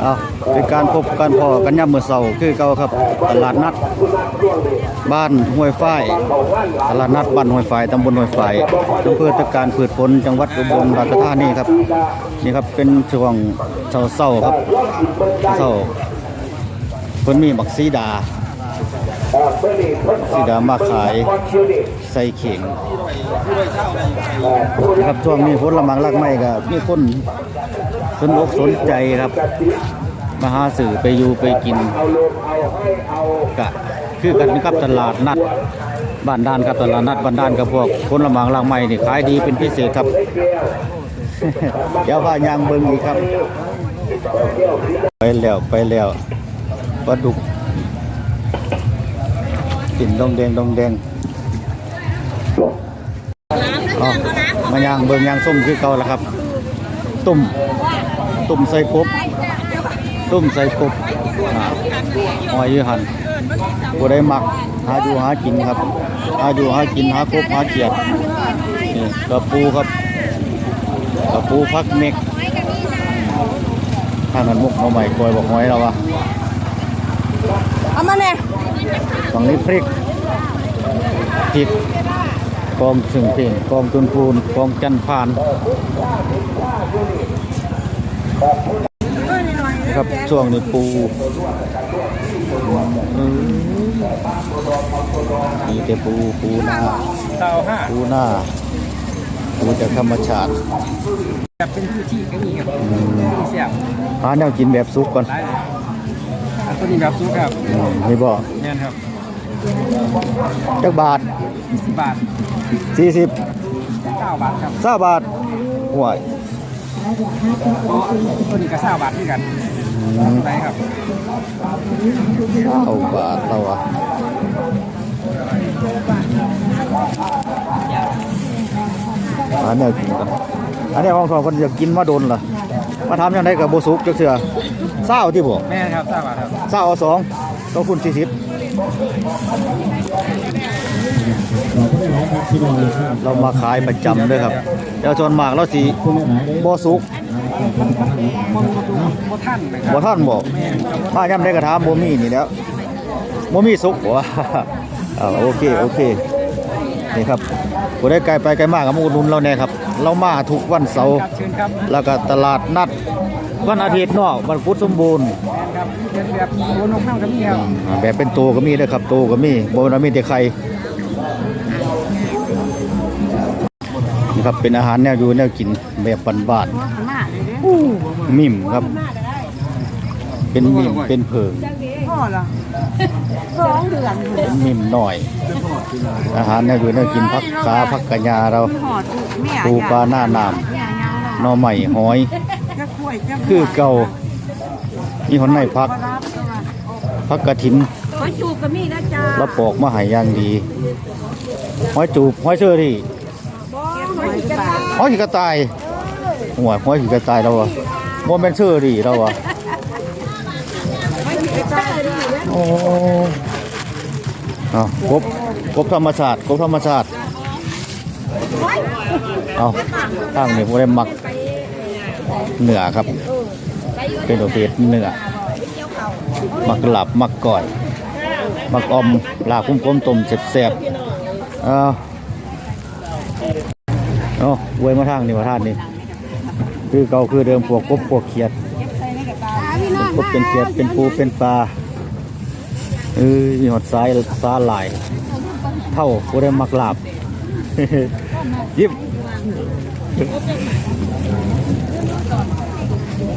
เอาเป็นการพบกันพอกันยามมื้อเช้าคือเก่าครับ ตลาดนัด บ้านห้วยฝ้ายตลาดนัดบ้านห้วยฝ้ายตำบลห้วยฝ้ายอำเภอตะการพืชผลจังหวัดอุบลราชธานีครับนี่ครับเป็นช่วงเช้าครับเช้าเพิ่นมีบักซีดาสีดามาขายใส่เข่งครับช่วงนี้ผลไม้รักไม่ก็มีคน สนอกสนใจครับ มาหาสื่อไปอยู่ไปกินกะคือกันกับตลาดนัดบ้านด้านครับตลาดนัดบ้านด้านกับพวกผลไม้รักไม่นี่ขายดีเป็นพิเศษครับ เดี๋ยวพายางเบิ่งอีกครับ ไปแล้วไปแล้วปลาดุกกลิ่นดองแดงดองแดงมายางเบิ่งยางส้มคือเก่าแล้วครับ ตุ่ม ตุ่มใส่กบตุ่มใส่กบอ่าหอยอยืหันบ่ได้มักหาอยู่หากินครับหาอยู่หากินหากบหาเขียดนี่กระปูครับกระปูพักเม็กทางนั้นมุกมาใหม่กอยบอกหอยแล้ววะเอามาเนี่ยฝั่งนี้พริกพริกกองสึงเพ่งกองตุนพูนกองจันพาน ครับช่วงนี้ปูอืมมีแต่ปูปูหน้าเตาห้าปูหน้าปูจากธรรมชาติแบบเป็นผู้ที่ก็มีครับอืมเสียบหาแนวกินแบบซุปก่อนได้เลยอันตัวนี้แบบซุปครับอืมนี่บ่เงี้ยครับจักบาท20บาท40 9บาทครับ20บาทห่วย ตัวนี้ก็9บาทด้วยกันอืมได้ครับเอาบาทเราอะหาแนวกินกันอันนี้ของสองคนอยากกินมาโดนล่ะมาทำยังไงกับโบสุกจักเสือเศร้าที่บ่แม่ครับ9บาทครับเศร้าอาสอง ต้องคุณสี่สิบเรามาขายประจำด้วยครับเดี๋ยวจนมากเราสิโบสุกบ่บ่ท่านนะครับ่ท่านบ่แม่นครับมาย่ำได้กระทามโมมี่นี่แล้วโมมี่สุกบ่อ่าโอเคโอเคนี่ครับผู้ได้ไกลไปไกลมากกับมาอุดหนุนเราแน่ครับ เรามาทุกวันเสาร์ครับเชิญครับแล้วก็ตลาดนัด วันอาทิตย์เนาะวันพุธสมบูรณ์แม่นครับเป็นแบบโอนกเข้าก็มีครับอ่าแบบเป็นตัวก็มีเด้อครับตัวก็มีบ่ว่ามีแต่ไข่นี่ครับเป็นอาหารแนวอยู่แนวกินแบบบ้านๆมิ่มครับ เป็นมิ่มเป็นเพิงพ่อเหรอสองเดือนเป็นมิ่มหน่อย อาหารแนวอยู่แนวกินพักขาพักกะยาเราหอดแม่ปูปลาหน้าน้เนี่ยยังำหน่อใหม่หอยจะกล้วยจะ คือเก่ามีหอนในพัก พักกระถินขอจูบกับมีนะจ๊ะแล้วปอกมาใหายอย่างดีหอยจูบหอยเชอรี่หอยกระต่ายหอยขี้กระต่ายหัวหอยขี้กระต่ายเราอะโมเมนเชอรี่เราอะหอยกระต่ายโอ้เอากบกบธรรมชาติกบธรรมชาติเอาข้างนี้ผมได้หมัก เนื้อครับ เป็นประเภทเนื้อมักหลับมักก่อย มักอมลาคุ้มๆต้มแซ่บๆเอาเอาเว้ยมาทางนี่มาทางนี่คือเก่าคือเดิมพวกกบพวกเขียดเป็นกบเป็นเขียดเป็นปูเป็นปลาเออมีหอดซ้ายซ้าหลายเท่าผู้ได้มักหลาบยิบ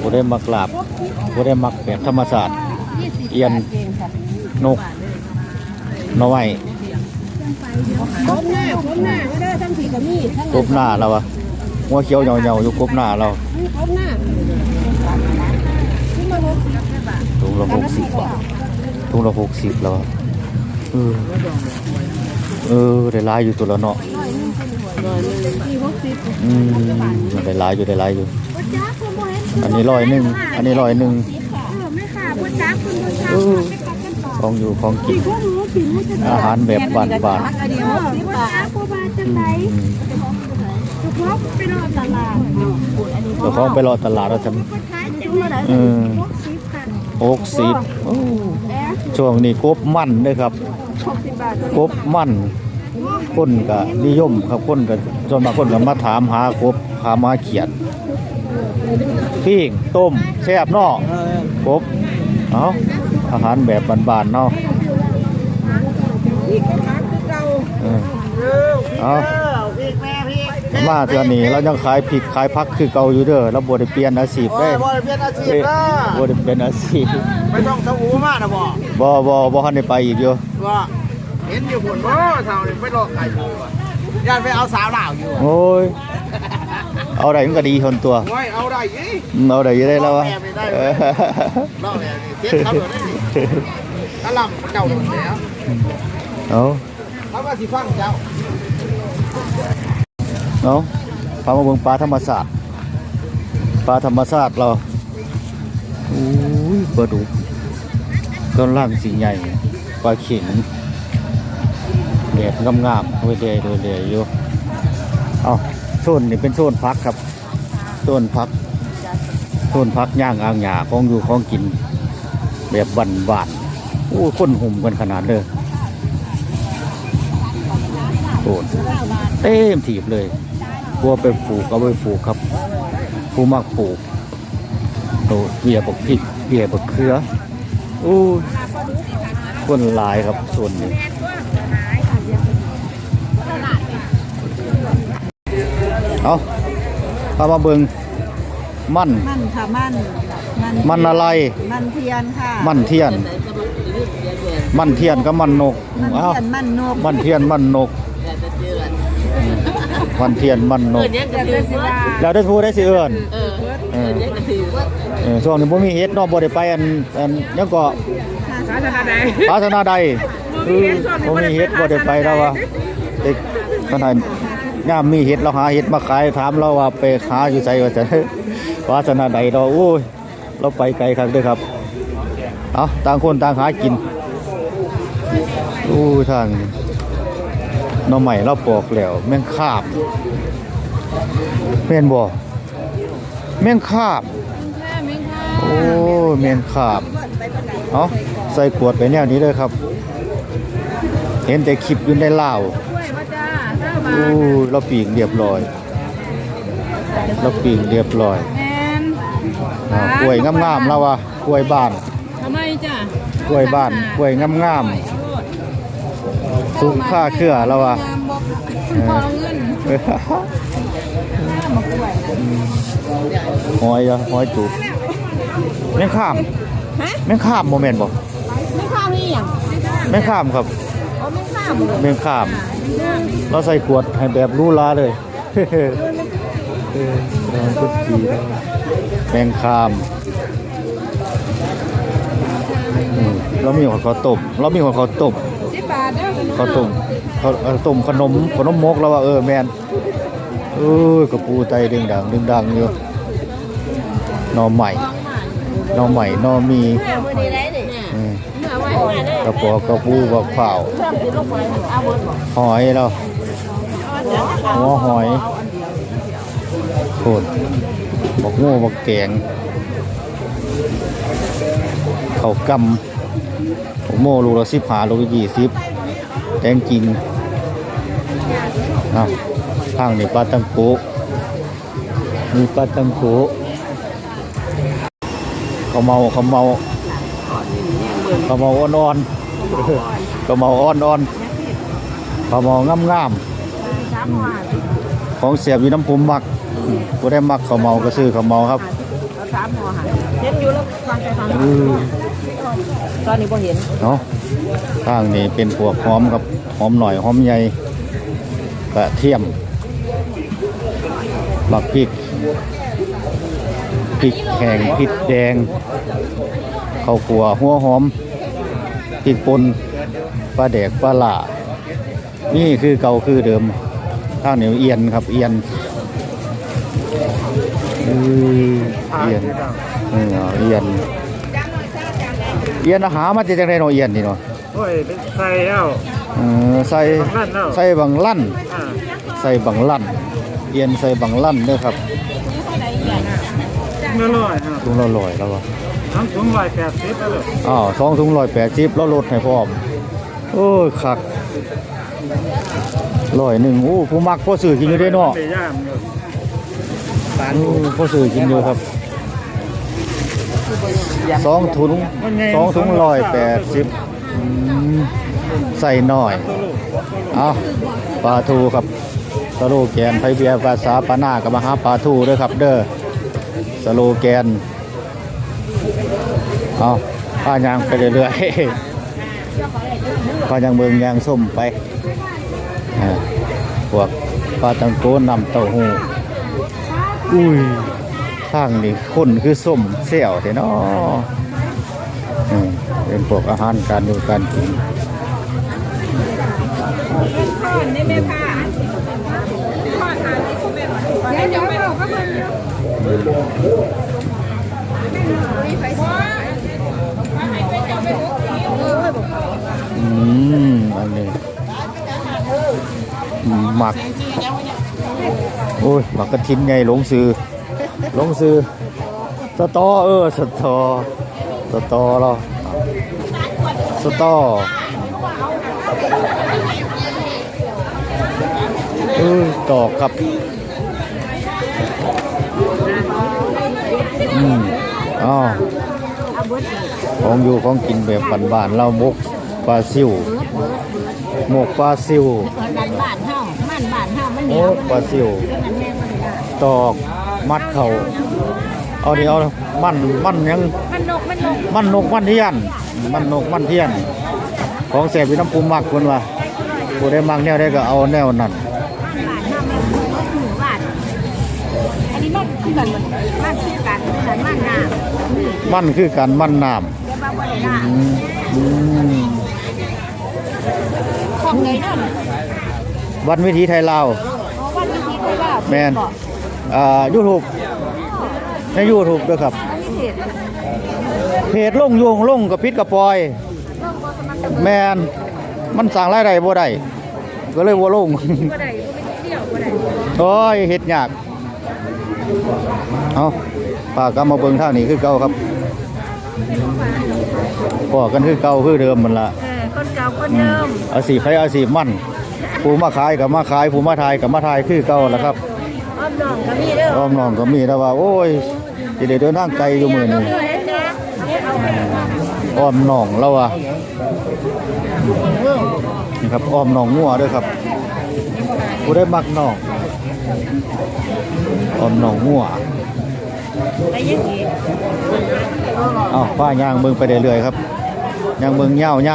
ผู้ได้มักลาบผู้ได้มักแบบธรรมศาสตร์ เอียนนกนอไม้กบหน้ากบหน้าไม่ได้ทั้งสีกับมีกบหน้าเราอะหัวเขียวเหยาๆอยู่กบหน้าเรากบหน้าถุงละหกสิบบาทถุงละหกสิบแล้วอะเออเออได้ลายอยู่ตัวละเนาะอืมได้ลายอยู่ได้ลายอยู่ จ้าคุณโมเห็นอันนี้ร้อยหนึ่งอันนี้ร้อยหนึ่งเออไม่ค่ะพ่อจ้าคุณพ่อจ้าเออของอยู่ของกินพวกหนูผิวจะอาหารแบบบ้านบ้านอันนี้หกสิบบาทพ่อบ้านจังไรเฉพาะไปรอตลาดเจ้าของไปรอตลาดแล้วทก็ขายจังเลยำเออหกสิบหกสิบโอ้ช่วงนี้กบมันเด้อครับหกสิบบาทกบมันคนก็นิยมครับคนก็จนมากคนก็มาถามหากบหามาเขียด ปิ้งต้มแซ่บเนาะกบเอาอาหารแบบบานๆเนาะเออเอามาเทื่อนี้เรายังขายพริกขายผักคือเก่าอยู่เด้อเราบ่ได้เปลี่ยนอาชีพโอ้เด้ยบ่ได้เปลี่ยนอาชีพเอ้ยนะบ่ได้เป็นอาชีพไม่ต้องสวูมานะบ่บ่บ่บ่ทันได้ไปอีกอยู่ว่าเห็นอยู่พุ่นบ่เท่านี่ไม่รอไก่อยู่อะย่านไปเอาสาวลาวอยู่อะโอ้ย เอาได้มันก็ดีทนตัวโอ้ยเอาได้อีอืมเอาได้อยู่ได้แล้ววะรอบแรกไม่ได้เอเว้อยรอบแล้วนี่เจ็ดเขาเลยนี่กะหล่ำเจ้าหมดแล้วเอาเขาว่าสิฟังเจ้าเอาพามาเบิ่งปลาธรรมศาสตร์ปลาธรรมศาสตร์เราอุ้ยปลาดุกกำลังสีใหญ่ปลาเข็งแบบงามๆโดยเดยโดยเดยอยู่เอาโซนนี่เป็นโซนพักครับโซนพักโซนพักย่างอ่างหยาของอยู่ของกิน แบบบันบานๆอู้คนหุ่มกันขนาดเลยโอนเต็มถีบเลยกลัวไปปลูกก็ไปปลูกครับผู้มักปลูกโตเบียบกพริกเบียบกเครืออู้คนหลายครับส่วนนี้ เอาพามาเบิงมั่น มันค่ะมันมันมันอะไร มันเทียนค่ะมันเทียน มันเทียนก็มันนกมันเอ้าเทียนมันนกมันเทียนมันนก มันเทียนมันนกแต่ก็สิว่าแล้วได้พูดได้สิเอิญเออเออช่วงนี้บ่มีเฮ็ดเนาะบ่ได้ไปอันอันยังก็สาธารณะใดภาชนะใดคือบ่มีเฮ็ดบ่ได้ไปแล้วว่าเด็กขนาด ยามมีเฮ็ดเราหาเฮ็ดมาขายถามเราว่าไปหาอยู่ไสว่าจะภาชนะใดดอกโอ้ยเราไปไกลคักเด้อครับเอาต่างคนต่างหากินอู้ทางน่อใหม่เราปอกแล้ว แม่งคาบแม่นบ่แม่งคาบโอ้แม่งคาบเอาใส่ขวดไปแนวนี้เลยครับ เห็นแต่คลิปอยู่ในลาว โอ้ยเราปีกเรียบร้อยเราปีกเรียบร้อยแอนอ่ากล้วยงามๆแล้ววะกล้วยบ้านทำไมจ้ะกล้วยบ้านกล้วยงามๆสุกค่าเครือแล้ววะเออเออหอยอะหอยจุกแม่งข้ามแม่งข้ามโมเมนต์บ่ไม่ข้ามนี่อย่างแม่งข้ามครับ อ๋อไม่ข้ามแม่งข้ามเราใส่ขวดให้แบบหรู้ลาเลย เออเออพุทธีแมงคามอืมเรามีหัวข้าวต้มเรามีหัวข้าวต้มสิบบาทเด้อข้าวต้มข้าวเอ่อต้มขนมขนมมกแล้วว่าเออแมนเออกระปูไตดึงดังดึงดังอยู่หนอใหม่หนอใหม่หนอมีอืม กระปอกกระปูบักเผาหอยเราหัวหอยโคตรบักง่บักแกงเขากำบักโมลูละสิบหาลูละยี่สิบแตงจริงนะข้างนี่ปลาตังโกมีปลาตังโกเขาเมาเขาเมาเขาเมาอ่อนอ่อนๆเขาเมาอ่อนอ่อนๆเขาเมางามงามๆอืมของเสียบอยู่น้ำพุมมักกูได้มักเขาเมาก็ซื้อเขาเมาครับสามหัวหายเห็นอยู่แล้วฟังไปฟังอือตอนนี้บ่เห็นเนาะข้างนี้เป็นพวกหอมครับหอมหน่อยหอมใหญ่กระเทียมบักพริกพริกแห้งพริกแดง ข้าวขัวหัวหอมพริกป่นปลาแดกปลาหล่านี่คือเก่าคือเดิม ข้างเหนียวเอียนครับเอียนอือเอียนเออเอียนเอียนอาหารมาจากจังไดเนาะเอียนนี่เนาะโอ้ยเป็นใส่แล้วเออใส่บังลั่นเนาะใส่บังลั่นอ่าใส่บังลั่น เอียนใส่บังลั่นเด้อครับเมื่อร้อยครับลุงเราลอยแล้ววะ ฮน้ำสูงร้อยแปดสิบแล้วเลยอ้าวสองถุงร้อยแปดสิบแล้วลดให้พร้อมโอ้ยคักร้อยหนึ่งโอ้ผู้มักพ่อสื่อกินอยู่ได้เนาะเตย่ามอยู่โอ้พ่อสื่อกินอยู่ครับสองถุงสองถุงร้อยแปดสิบอืมใส่หน่อยเอาปลาทูครับสโลแกนไผเบียร์ภาษาปานากับมาหาปลาทูด้วยครับเด้อสโลแกน เอาป้ายางไปเรื่อยๆป้ายางเมืองยางส้มไปพวกปลาตังโกนำเต้าหู้อุ้ยทางนี่คนคือส้มเสี่ยวเถอะเนาะเป็นพวกอาหารการดูการกิน อืมอันนี้หมักโอ้ยหมักกระทินไงหลงซื้อหลงซื้อสตอเออสตอสตอเราสตอเออตอกครับ อืม อ๋อของอยู่ของกินแบบบ้านๆเรามกปลาซิวหมกปลาซิวบ้านบ้านเฮามันบ้านเฮามันโอ้ปลาซิวตอกมัดเขาเอาเดี๋ยวมันมันยังมันนกมันนกมันนกมันเทียน มันนกมันเทียน ของแสบอยู่น้ำปูมักคนว่าผู้ได้มักแนวได้ก็เอาแนวนั้น คือกันมันมันคือกันมันมันน้ำมันคือกันมันน้เดี๋ยวว่าบ่ได้ำน้อืมอืมำของเลยนั่นวันวิถีไทยลาว เพราะว่าวิธีเขาว่าแมนอ่ายูทูบในยูทูบด้วยครับ อันนี้เพจเพจลงโยงลงกับพิษกับปอยแมนมันสั่งรายได้บ่ได้ก็เลยบ่ลง บ่ได้บ่ไปเที่ยวบ่ได้โอ้ยเฮ็ดยาก เอาป้าก็มาเบิ่งทางนี้คือเก่าครับพอกันคือเก่าคือเดิมมันละเออคนเก่าคนเดิมอาชีพใครอาชีพมันผู้มาขายกับมาขายผู้มาทายกับมาทายคือเก่าละครับอ้อมน้องก็มีเด้ออ้อมน้องก็มีแต่ว่า โอ้ยสิได้เดินทางไกลอยู่มื้อนี้เด้อเด้ออ้อมน้องแล้วว่ะนี่ครับอ้อมน้องงัวเด้วยครับผู้ได้มักน้อง อ้อมน้องงัวไปยังอีกอ้าวป้ายางเบิ่งไปเรื่อยๆครับยางเบิ่งยาวๆย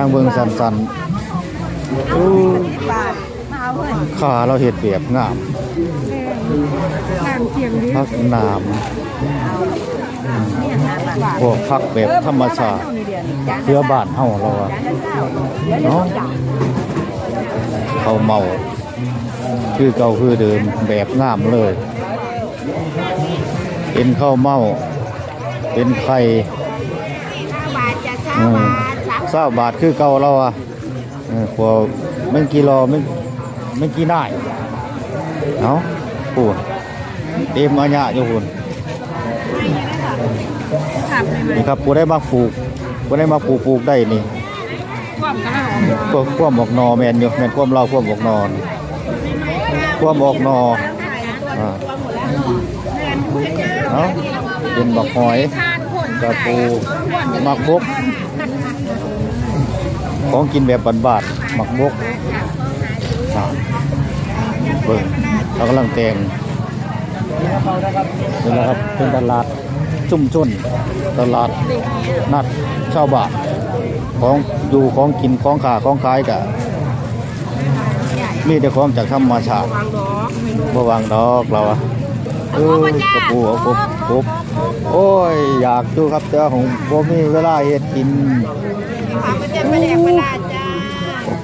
างเบิ่งสันๆอู้บาทมาเอาเพิ่นขาเราเฮ็ดแบบงามน้ำเสียงดีพักน้ำพวกพักแบบธรรมชาติเพื่อบ้านเฮาเราอะเนาะเขาเมา คือเก่าคือเดิมแบบงามเลย เป็นข้าวเมาเป็นไข่บาทจะเช้าอืมบาทสามเศร้าบาทคือเก่าเราอะเออพอไม่กี่รอไม่ไม่กี่ได้เอาปูนเต็มอาญะอยู่คุณขับเลยไหมนี่ครับปูได้มาปลูกปูได้มาปลูกปลูกได้นี่ความกระหองก็ความออกหนอแมนอยู่แมนความเราความออกหนอน ความออกหนออ่าเอาเป็นบักหอยกระปูหมักบกของกินแบบบานๆหมักบกอ่เบิ่งเรากำลังแต่งนี่แหละครับเป็นตลาดชุ่มชนตลาดนัดชาวบ้านของอยู่ของกินของขาของขายกะ มีแต่ของจากธรรมชาติบ่วางดอกเราอะเออกระปูเอาครบครบโอ้ย อยากดูครับแต่ว่าของบ่มีเวลาเฮ็ดกินความมันจะไม่ได้ประหลาดจ้า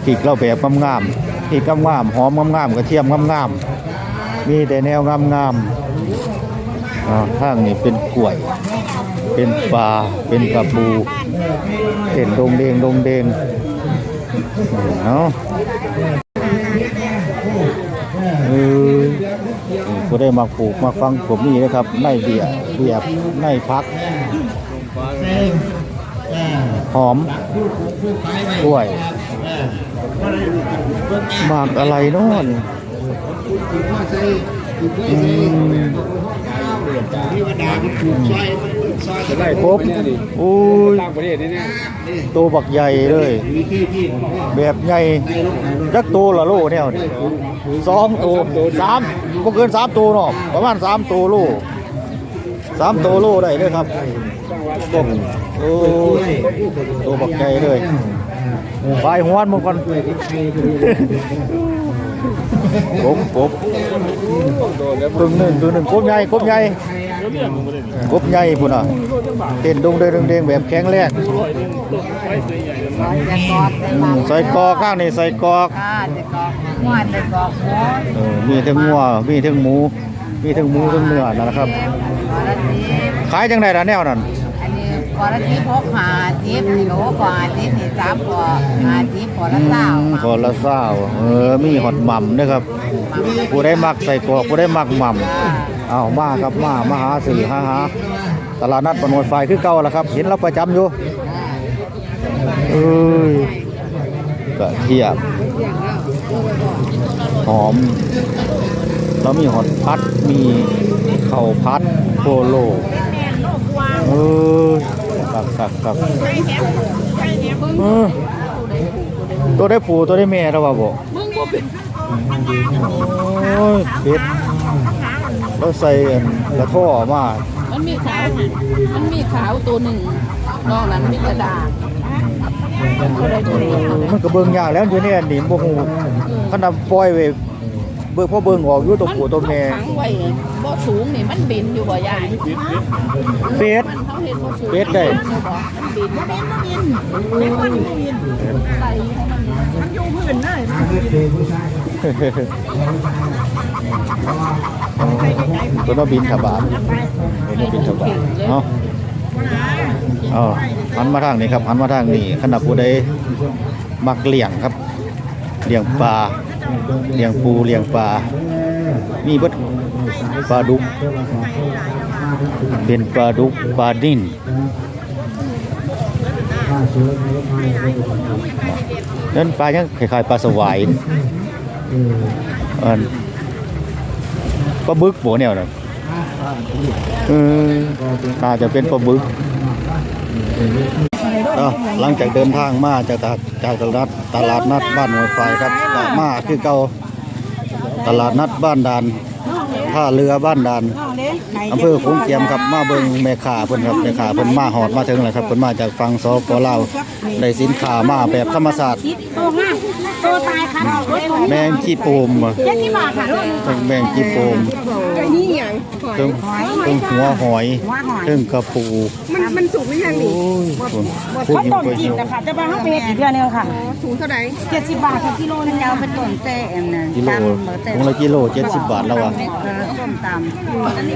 พริกเราแบบงามๆพริกงามๆหอมงามๆกระเทียมงามๆมีแต่แนวงามๆข้างนี้เป็นกล้วย เป็นปลา เป็นกระปูเห็นดงเดงดงเดงเนาะเออนี่ค ผู้ได้มาปลูกมาฟังผมนี่นะครับในเบียร์เบียร์ในพักหอมกล้วยหมากอะไรนาะนี่อืมจะไล่ครบโอ้ยตัวบักใหญ่เลย แบบใหญ่จักตัวละโลแนวนี่ยสองตัวสาม ก็เกินสามตัวเนาะประมาณสามตัวโลสามตัวโลได้เลยครับพวกโอ้ยตัวบักใหญ่เลยไฟหัวนมันก่อนกบกบตัวหนึ่งตัวหนึ่งกบใหญ่กบใหญ่กบใหญ่พุ่นอะเต้นดงเด้งดงเด้งแบบแข็งแรง จะกอดได้อืบ้างมใส่กอกข้างนี่ใส่กอกอ่าจะกอดงอนจะกอดหัวเออมีทั้งงัวมีทั้งหมู มีทั้งหมูทั้งเนื้อนั่นแหละครับกอดละทีขายจังได๋ล่ะแนวนั้นอันนี้กอดละทีพกหาทิพย์นี่โหกอดทิพย์นี่สามกอดหาทิพย์กอดละเศร้าอืมขอละเศร้าเออมีหอดหม่ำด้วยครับ ผู้ได้มักใส่กรอกผู้ได้มักหม่ำเอามาครับมามาหาสื่อหาหาตลาดนัดบนวดไฟคือเก่าแล้วครับ เห็นเราประจำอยู่ เอ้ยกระเทียมหอม แล้วมีหอดพัด มีเข้าพัดโคโลเออครับครับครับเออตัวได้ผูตัวได้แม่แล้วว่าบอกโอ้ยเป็ดแล้วใส่อันกระท่อมามันมีขาว มันมีขาวตัวหนึ่งนอกนั้นมีกระดาษ มันก็เบิ่งยากแล้วอยู่ในอันนี้บ่ฮู้ขนาดปล่อยไว้เบิ่งพอเบิ่งออกอยู่ตัวผู้ตัวแม่ขังไว้บ่สูงนี่มันบินอยู่บ่ใหญ่เป็ดมันเขาเห็นบ่สูงเป็ดได้มันบินมันบินมันบินไหลของมันตัวน้บินทบาทตัวน้บินทบาทเนาะ เอหันมาทางนี้ครับหันมาทางนี้ขณะผู้ใดมักเลี้ยงครับเลี้ยงปลาเลี้ยงปูเลี้ยงปลามีเบิดปลาดุก เป็นปลาดุกปลาดิ้นนั่นปลายังคล้ายๆปลาสวายอันปลาบึกโบแนวนะ ออน่าจะเป็นปลาบึกหลังจากเดินทางมาจากตลาดจากตลาดตลาดนัดบ้านหัวไฟครับมาคือเก่าตลาดนัดบ้านดาน ท่าเรือบ้านดานอำเภอโขงเจียมครับมาเบิงแม่ขาเพิ่นครับแม่ขาเพิ่นมาหอดมาถึงเลยครับเพิ่นมาจากฝั่งสปลาวได้สินค้ามาแบบธรรมศาติตัวห้าตัวตายค่ะแมงจีโปมอะเจ็ดสิบบาค่ะทั้งแมงจีโปมไอ้นี่อย่างทั้งทั้งหัวหอยทั้งกระปู มันมันสุกหรือยังโอ้นี่ยพูดเขายิ่งต้มไปกิเยนอะนะคะจะไปห้องไปเฮ็ดอีกเดือนนึงค่ะถุงเท่าไหร่เจ็ดสิบบาทค่ะกิโลนึงจะเอาไปต้มเต้อันนั้นกิโลถุงละกิโลเจ็ดสิบบาทแล้วอะเออต้มตำ